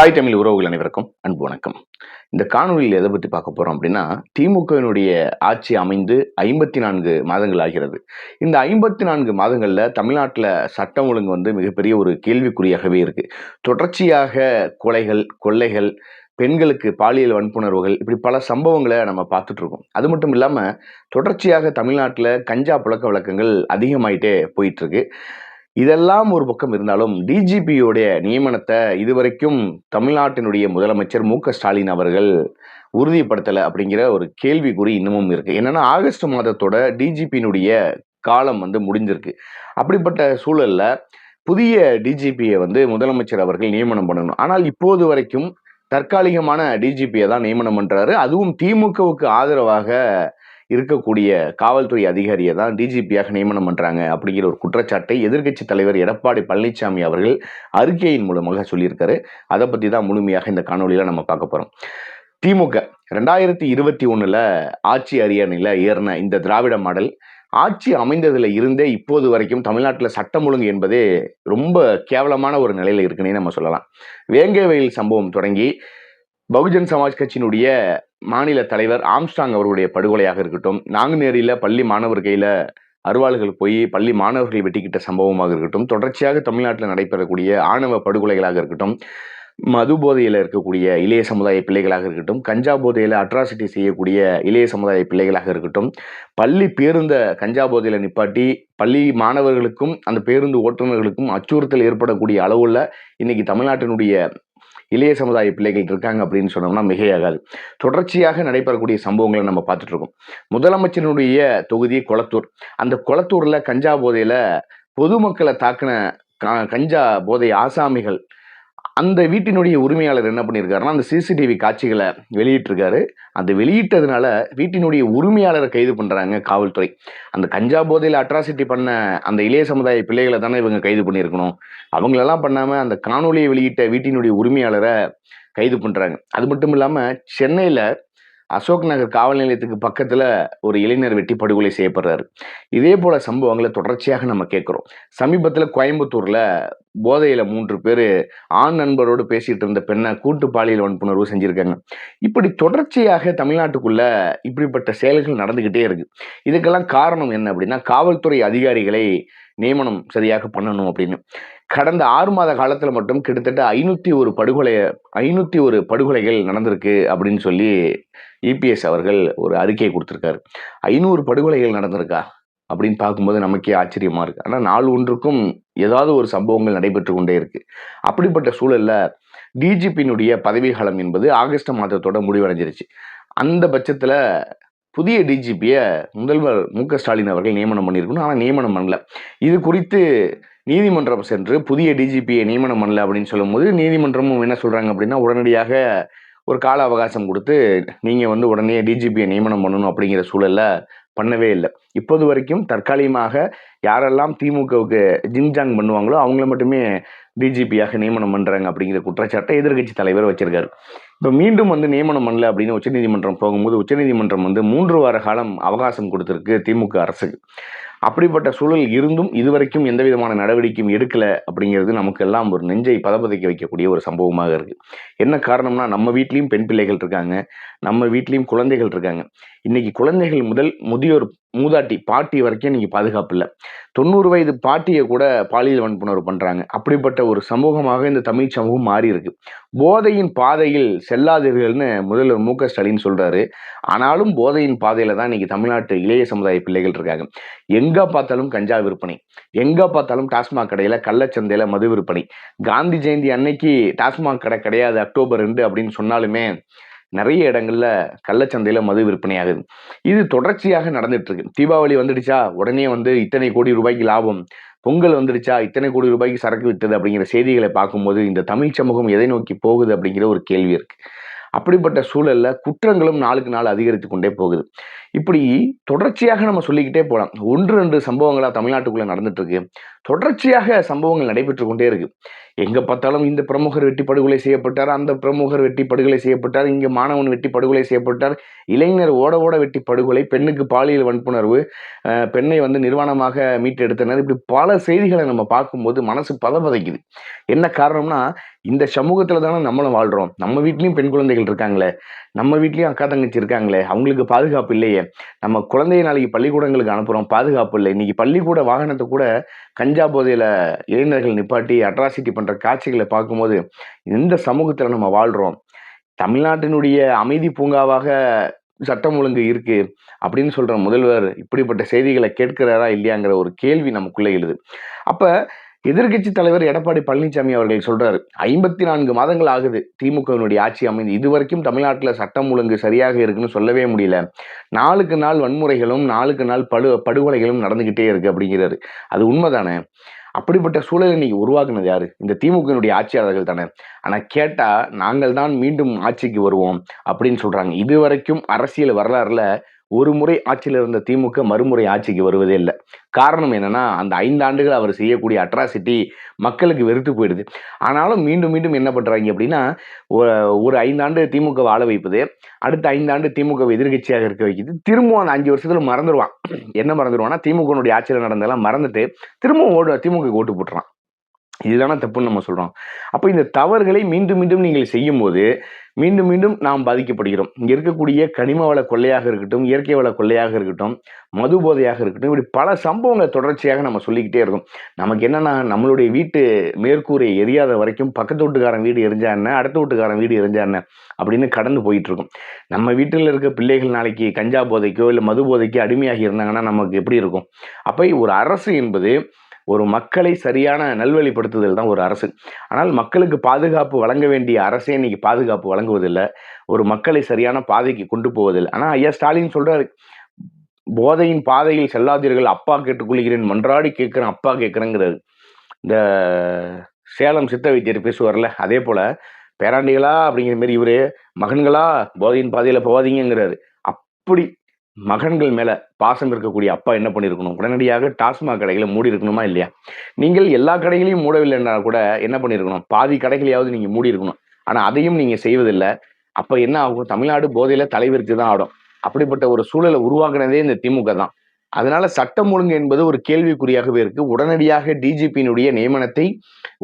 தாய் தமிழ் உறவுகள் அனைவருக்கும் அன்பு வணக்கம். இந்த காணொலியில் எதை பற்றி பார்க்க போகிறோம் அப்படின்னா திமுகவினுடைய ஆட்சி அமைந்து ஐம்பத்தி நான்கு மாதங்கள் ஆகிறது. இந்த ஐம்பத்தி நான்கு மாதங்களில் தமிழ்நாட்டில் சட்டம் ஒழுங்கு வந்து மிகப்பெரிய ஒரு கேள்விக்குறியாகவே இருக்குது தொடர்ச்சியாக கொலைகள் கொள்ளைகள் பெண்களுக்கு பாலியல் வன்புணர்வுகள் இப்படி பல சம்பவங்களை நம்ம பார்த்துட்ருக்கோம் அது மட்டும் இல்லாமல் தொடர்ச்சியாக தமிழ்நாட்டில் கஞ்சா புழக்க வழக்கங்கள் அதிகமாயிட்டே போயிட்டுருக்கு இதெல்லாம் ஒரு பக்கம் இருந்தாலும் டிஜிபியோடைய நியமனத்தை இதுவரைக்கும் தமிழ்நாட்டினுடைய முதலமைச்சர் மு ஸ்டாலின் அவர்கள் உறுதிப்படுத்தலை அப்படிங்கிற ஒரு கேள்விக்குறி இன்னமும் இருக்குது என்னென்னா ஆகஸ்ட் மாதத்தோட டிஜிபியினுடைய காலம் வந்து முடிஞ்சிருக்கு. அப்படிப்பட்ட சூழலில் புதிய டிஜிபியை வந்து முதலமைச்சர் அவர்கள் நியமனம் பண்ணணும். ஆனால் இப்போது வரைக்கும் தற்காலிகமான டிஜிபியை தான் நியமனம் பண்ணுறாரு அதுவும் திமுகவுக்கு ஆதரவாக இருக்கக்கூடிய காவல்துறை அதிகாரியை தான் டிஜிபியாக நியமனம் பண்ணுறாங்க அப்படிங்கிற ஒரு குற்றச்சாட்டை எதிர்க்கட்சி தலைவர் எடப்பாடி பழனிசாமி அவர்கள் அறிக்கையின் மூலமாக சொல்லியிருக்காரு. அதை பற்றி தான் முழுமையாக இந்த காணொலியில் நம்ம பார்க்க போகிறோம் திமுக ரெண்டாயிரத்தி இருபத்தி ஒன்றில் ஆட்சி அரியணையில் ஏறின இந்த திராவிட மாடல் ஆட்சி அமைந்ததில் இருந்தே இப்போது வரைக்கும் தமிழ்நாட்டில் சட்டம் ஒழுங்கு என்பதே ரொம்ப கேவலமான ஒரு நிலையில் இருக்குன்னே நம்ம சொல்லலாம். வேங்கை வயல் சம்பவம் தொடங்கி பகுஜன் சமாஜ் கட்சியினுடைய மாநில தலைவர் ஆம்ஸ்டாங் அவர்களுடைய படுகொலையாக இருக்கட்டும் நாங்குநேரியில் பள்ளி மாணவர் கையில் அருவாள்கள் போய் பள்ளி மாணவர்கள் வெட்டிக்கிட்ட சம்பவமாக இருக்கட்டும் தொடர்ச்சியாக தமிழ்நாட்டில் நடைபெறக்கூடிய ஆணவ படுகொலைகளாக இருக்கட்டும் மது போதையில் இருக்கக்கூடிய இளைய சமுதாய பிள்ளைகளாக இருக்கட்டும் கஞ்சா போதையில் அட்ராசிட்டி செய்யக்கூடிய இளைய சமுதாய பிள்ளைகளாக இருக்கட்டும் பள்ளி பேருந்த கஞ்சா போதையில் நிப்பாட்டி பள்ளி மாணவர்களுக்கும் அந்த பேருந்து ஓட்டுநர்களுக்கும் அச்சுறுத்தல் ஏற்படக்கூடிய அளவுள்ள இன்றைக்கி தமிழ்நாட்டினுடைய இளைய சமுதாய பிள்ளைகள் இருக்காங்க அப்படின்னு சொன்னோம்னா மிகையாகாது. தொடர்ச்சியாக நடைபெறக்கூடிய சம்பவங்களை நம்ம பார்த்துட்டு இருக்கோம் முதலமைச்சரினுடைய தொகுதி கொளத்தூர். அந்த கொளத்தூர்ல கஞ்சா போதையில பொதுமக்களை தாக்கின கஞ்சா போதை ஆசாமிகள் அந்த வீட்டினுடைய உரிமையாளர் என்ன பண்ணியிருக்காருன்னா அந்த சிசிடிவி காட்சிகளை வெளியிட்டிருக்காரு. அந்த வெளியிட்டதுனால வீட்டினுடைய உரிமையாளரை கைது பண்ணுறாங்க காவல்துறை. அந்த கஞ்சா போதையில் அட்ராசிட்டி பண்ண அந்த இளைய சமுதாய பிள்ளைகளை தானே இவங்க கைது பண்ணியிருக்கணும். அவங்களெல்லாம் பண்ணாமல் அந்த காணொலியை வெளியிட்ட வீட்டினுடைய உரிமையாளரை கைது பண்ணுறாங்க அது மட்டும் இல்லாமல் சென்னையில் அசோக் நகர் காவல் நிலையத்துக்கு பக்கத்தில் ஒரு இளைஞர் வெட்டி படுகொலை செய்யப்படுறாரு. இதே போல சம்பவங்களை தொடர்ச்சியாக நம்ம கேட்குறோம். சமீபத்தில் கோயம்புத்தூரில் போதையில் மூன்று பேர் ஆண் நண்பரோடு பேசிகிட்டு இருந்த பெண்ணை கூட்டு பாலியல் வன்புணர்வு செஞ்சுருக்காங்க. இப்படி தொடர்ச்சியாக தமிழ்நாட்டுக்குள்ளே இப்படிப்பட்ட செயல்கள் நடந்துக்கிட்டே இருக்குது இதுக்கெல்லாம் காரணம் என்ன அப்படின்னா காவல்துறை அதிகாரிகளை நியமனம் சரியாக பண்ணணும் அப்படின்னு. கடந்த ஆறு மாத காலத்தில் மட்டும் கிட்டத்தட்ட ஐநூற்றி ஒரு படுகொலை ஐநூற்றி ஒரு படுகொலைகள் நடந்திருக்கு அப்படின்னு சொல்லி இபிஎஸ் அவர்கள் ஒரு அறிக்கை கொடுத்துருக்காரு. ஐநூறு படுகொலைகள் நடந்திருக்கா? அப்படின்னு பார்க்கும்போது நமக்கே ஆச்சரியமா இருக்குது ஆனால் நாள் ஒன்றுக்கும் ஏதாவது ஒரு சம்பவங்கள் நடைபெற்று கொண்டே இருக்குது அப்படிப்பட்ட சூழலில் டிஜிபியினுடைய பதவிகாலம் என்பது ஆகஸ்ட் மாதத்தோட முடிவடைஞ்சிருச்சு. அந்த பட்சத்தில் புதிய டிஜிபியை முதல்வர் மு க ஸ்டாலின் அவர்கள் நியமனம் பண்ணியிருக்கணும். ஆனால் நியமனம் பண்ணல. இது குறித்து நீதிமன்றம் சென்று புதிய டிஜிபியை நியமனம் பண்ணல அப்படின்னு சொல்லும்போது நீதிமன்றமும் என்ன சொல்கிறாங்க அப்படின்னா உடனடியாக ஒரு கால அவகாசம் கொடுத்து நீங்கள் வந்து உடனே டிஜிபியை நியமனம் பண்ணணும் அப்படிங்கிற சூழலில் பண்ணவே இல்லை. இப்போது வரைக்கும் தற்காலிகமாக யாரெல்லாம் திமுகவுக்கு ஜிங்ஜாங் பண்ணுவாங்களோ அவங்கள மட்டுமே டிஜிபியாக நியமனம் பண்ணுறாங்க அப்படிங்கிற குற்றச்சாட்டை எதிர்க்கட்சி தலைவர் வச்சிருக்காரு. இப்போ மீண்டும் வந்து நியமனம் பண்ணல அப்படின்னு உச்சநீதிமன்றம் போகும்போது உச்சநீதிமன்றம் வந்து மூன்று வார காலம் அவகாசம் கொடுத்துருக்கு திமுக அரசுக்கு அப்படிப்பட்ட சூழல் இருந்தும் இதுவரைக்கும் எந்த விதமான நடவடிக்கையும் எடுக்கல அப்படிங்கிறது நமக்கு எல்லாம் ஒரு நெஞ்சை பதப்பதைக்க வைக்கக்கூடிய ஒரு சம்பவமாக இருக்குது என்ன காரணம்னா நம்ம வீட்லேயும் பெண் பிள்ளைகள் இருக்காங்க நம்ம வீட்லேயும் குழந்தைகள் இருக்காங்க. இன்னைக்கு குழந்தைகள் முதல் முதியோர் மூதாட்டி பாட்டி வரைக்கும் இன்னைக்கு பாதுகாப்பு இல்லை. தொண்ணூறு வயது பாட்டியை கூட பாலியல் வன்புணர்வு பண்ணுறாங்க அப்படிப்பட்ட ஒரு சமூகமாக இந்த தமிழ் சமூகம் மாறி இருக்கு. போதையின் பாதையில் செல்லாதீர்கள்னு முதல்வர் மு க ஸ்டாலின் சொல்கிறாரு ஆனாலும் போதையின் பாதையில் தான் இன்னைக்கு தமிழ்நாட்டு இளைய சமுதாய பிள்ளைகள் இருக்காங்க. எங்கே பார்த்தாலும் கஞ்சா விற்பனை. எங்கே பார்த்தாலும் டாஸ்மாக் கடையில் கள்ளச்சந்தையில் மது விற்பனை. காந்தி ஜெயந்தி அன்னைக்கு டாஸ்மாக் கடை கிடையாது அக்டோபர் ரெண்டு அப்படின்னு சொன்னாலுமே நிறைய இடங்கள்ல கள்ளச்சந்தையில மது விற்பனை ஆகுது இது தொடர்ச்சியாக நடந்துட்டு இருக்கு தீபாவளி வந்துடுச்சா? உடனே வந்து இத்தனை கோடி ரூபாய்க்கு லாபம். பொங்கல் வந்துடுச்சா? இத்தனை கோடி ரூபாய்க்கு சரக்கு விட்டது அப்படிங்கிற செய்திகளை பார்க்கும்போது இந்த தமிழ் சமூகம் எதை நோக்கி போகுது அப்படிங்கிற ஒரு கேள்வி இருக்கு. அப்படிப்பட்ட சூழல்ல குற்றங்களும் நாளுக்கு நாள் அதிகரித்து கொண்டே போகுது. இப்படி தொடர்ச்சியாக நம்ம சொல்லிக்கிட்டே போகலாம் ஒன்று ரெண்டு சம்பவங்களா தமிழ்நாட்டுக்குள்ள நடந்துட்டு இருக்கு தொடர்ச்சியாக சம்பவங்கள் நடைபெற்று கொண்டே இருக்கு. எங்கே பார்த்தாலும் இந்த பிரமுகர் வெட்டி படுகொலை செய்யப்பட்டார் அந்த பிரமுகர் வெட்டி படுகொலை செய்யப்பட்டார் இங்கே மாணவன் வெட்டி படுகொலை செய்யப்பட்டார் இளைஞர் ஓட ஓட வெட்டி படுகொலை பெண்ணுக்கு பாலியல் வன்புணர்வு பெண்ணை வந்து நிர்வாணமாக மீட்டெடுத்தனர். இப்படி பல செய்திகளை நம்ம பார்க்கும்போது மனசு பதபதைக்குது. என்ன காரணம்னா இந்த சமூகத்தில் தானே நம்மளும் வாழ்கிறோம் நம்ம வீட்லேயும் பெண் குழந்தைகள் இருக்காங்களே. நம்ம வீட்லேயும் அக்கா தங்கச்சி இருக்காங்களே அவங்களுக்கு பாதுகாப்பு இல்லையே. நம்ம குழந்தைய நாளைக்கு பள்ளிக்கூடங்களுக்கு அனுப்புகிறோம் பாதுகாப்பு இல்லை. இன்றைக்கி பள்ளிக்கூட வாகனத்தை கூட கஞ்சா போதையில் இளைஞர்கள் நிப்பாட்டி அட்ராசிட்டி பண்ணுற காட்சிகளை பார்க்கும்போது இந்த சமூகத்தில் நம்ம வாழ்கிறோம் தமிழ்நாட்டினுடைய அமைதி பூங்காவாக சட்டம் ஒழுங்கு இருக்கு அப்படின்னு சொல்ற முதல்வர் இப்படிப்பட்ட செய்திகளை கேட்கிறாரா இல்லையாங்கிற ஒரு கேள்வி நமக்குள்ளே எழுது. அப்ப எதிர்க்கட்சி தலைவர் எடப்பாடி பழனிசாமி அவர்கள் சொல்றாரு ஐம்பத்தி நான்கு மாதங்கள் ஆகுது திமுகவினுடைய ஆட்சி அமைந்து இதுவரைக்கும் தமிழ்நாட்டில் சட்டம் ஒழுங்கு சரியாக இருக்குன்னு சொல்லவே முடியல. நாளுக்கு நாள் வன்முறைகளும் நாளுக்கு நாள் படு படுகொலைகளும் நடந்துகிட்டே இருக்கு அப்படிங்கிறாரு. அது உண்மைதானே? அப்படிப்பட்ட சூழலை இன்னைக்கு உருவாக்குனது யாரு? இந்த திமுகவினுடைய ஆட்சியாளர்கள் தானே. ஆனால் கேட்டால் நாங்கள் தான் மீண்டும் ஆட்சிக்கு வருவோம் அப்படின்னு சொல்றாங்க. இதுவரைக்கும் அரசியல் வரலாறுல ஒரு முறை ஆட்சியில் இருந்த திமுக மறுமுறை ஆட்சிக்கு வருவதே இல்லை. காரணம் என்னன்னா அந்த ஐந்து ஆண்டுகள் அவர் செய்யக்கூடிய அட்ராசிட்டி மக்களுக்கு வெறுத்து போயிடுது. ஆனாலும் மீண்டும் மீண்டும் என்ன பண்ணுறாங்க அப்படின்னா ஒரு ஐந்தாண்டு திமுக வாழ வைப்பது அடுத்த ஐந்தாண்டு திமுக எதிர்கட்சியாக எதிர்க்கட்சியாக இருக்க வைக்குது திரும்பவும் அந்த அஞ்சு வருஷத்தில் மறந்துடுவான் என்ன மறந்துடுவான்னா திமுகனுடைய ஆட்சியில் நடந்ததெல்லாம் மறந்துட்டு திரும்பவும் ஓடு திமுக ஓட்டு போட்டுறான். இதுதானே தப்புன்னு நம்ம சொல்கிறோம் அப்போ இந்த தவறுகளை மீண்டும் மீண்டும் நீங்கள் செய்யும்போது மீண்டும் மீண்டும் நாம் பாதிக்கப்படுகிறோம். இங்கே இருக்கக்கூடிய கனிம வள கொள்ளையாக இருக்கட்டும் இயற்கை வள கொள்ளையாக இருக்கட்டும் மது போதையாக இருக்கட்டும் இப்படி பல சம்பவங்களை தொடர்ச்சியாக நம்ம சொல்லிக்கிட்டே இருக்கோம் நமக்கு என்னென்னா நம்மளுடைய வீட்டு மேற்கூரை எரியாத வரைக்கும் பக்கத்து வீட்டுக்காரன் வீடு எரிஞ்சா என்ன அடுத்த வீட்டுக்காரன் வீடு எரிஞ்சா என்ன அப்படின்னு கடந்து போயிட்டுருக்கும். நம்ம வீட்டில் இருக்க பிள்ளைகள் நாளைக்கு கஞ்சா போதைக்கோ இல்லை மது போதைக்கோ அடிமையாகி இருந்தாங்கன்னா நமக்கு எப்படி இருக்கும்? அப்போ ஒரு அரசு என்பது ஒரு மக்களை சரியான நல்வழிப்படுத்துதல் தான் ஒரு அரசு. ஆனால் மக்களுக்கு பாதுகாப்பு வழங்க வேண்டிய அரசே இன்னைக்கு பாதுகாப்பு வழங்குவதில்லை. ஒரு மக்களை சரியான பாதைக்கு கொண்டு போவதில்லை. ஆனால் ஐயா ஸ்டாலின் சொல்றாரு போதையின் பாதையில் செல்லாதீர்கள் அப்பா கேட்டுக்கொள்கிறேன் மன்றாடி கேட்குறேன் அப்பா கேட்குறேங்கிறது இந்த சேலம் சித்த வைத்தியர் பேசுவார்ல அதே போல பேராண்டிகளா? அப்படிங்கிற மாரி இவரு மகன்களா? போதையின் பாதையில போவாதீங்கிறாரு அப்படி மகன்கள் மேல பாசம் இருக்கக்கூடிய அப்பா என்ன பண்ணியிருக்கணும் உடனடியாக டாஸ்மாக் கடைகளை மூடி இருக்கணுமா இல்லையா? நீங்கள் எல்லா கடைகளையும் மூடவில்லைன்னா கூட என்ன பண்ணியிருக்கணும் பாதி கடைகளையாவது நீங்க மூடி இருக்கணும். ஆனா அதையும் நீங்க செய்வதில்லை. அப்ப என்ன ஆகும்? தமிழ்நாடு போதையில தலைவிரித்து தான் ஆடும். அப்படிப்பட்ட ஒரு சூழலை உருவாக்குனதே இந்த திமுக தான். அதனால சட்டம் ஒழுங்கு என்பது ஒரு கேள்விக்குறியாகவே இருக்கு. உடனடியாக டிஜிபியினுடைய நியமனத்தை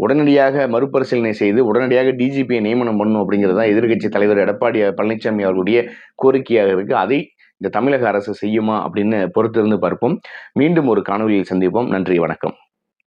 உடனடியாக மறுபரிசீலனை செய்து உடனடியாக டிஜிபியை நியமனம் பண்ணணும் அப்படிங்கிறது தான் எதிர்க்கட்சி தலைவர் எடப்பாடி பழனிசாமி அவர்களுடைய கோரிக்கையாக இருக்கு. அதை இந்த தமிழக அரசு செய்யுமா அப்படின்னு பொறுத்திருந்து பார்ப்போம். மீண்டும் ஒரு காணொலியில் சந்திப்போம். நன்றி வணக்கம்.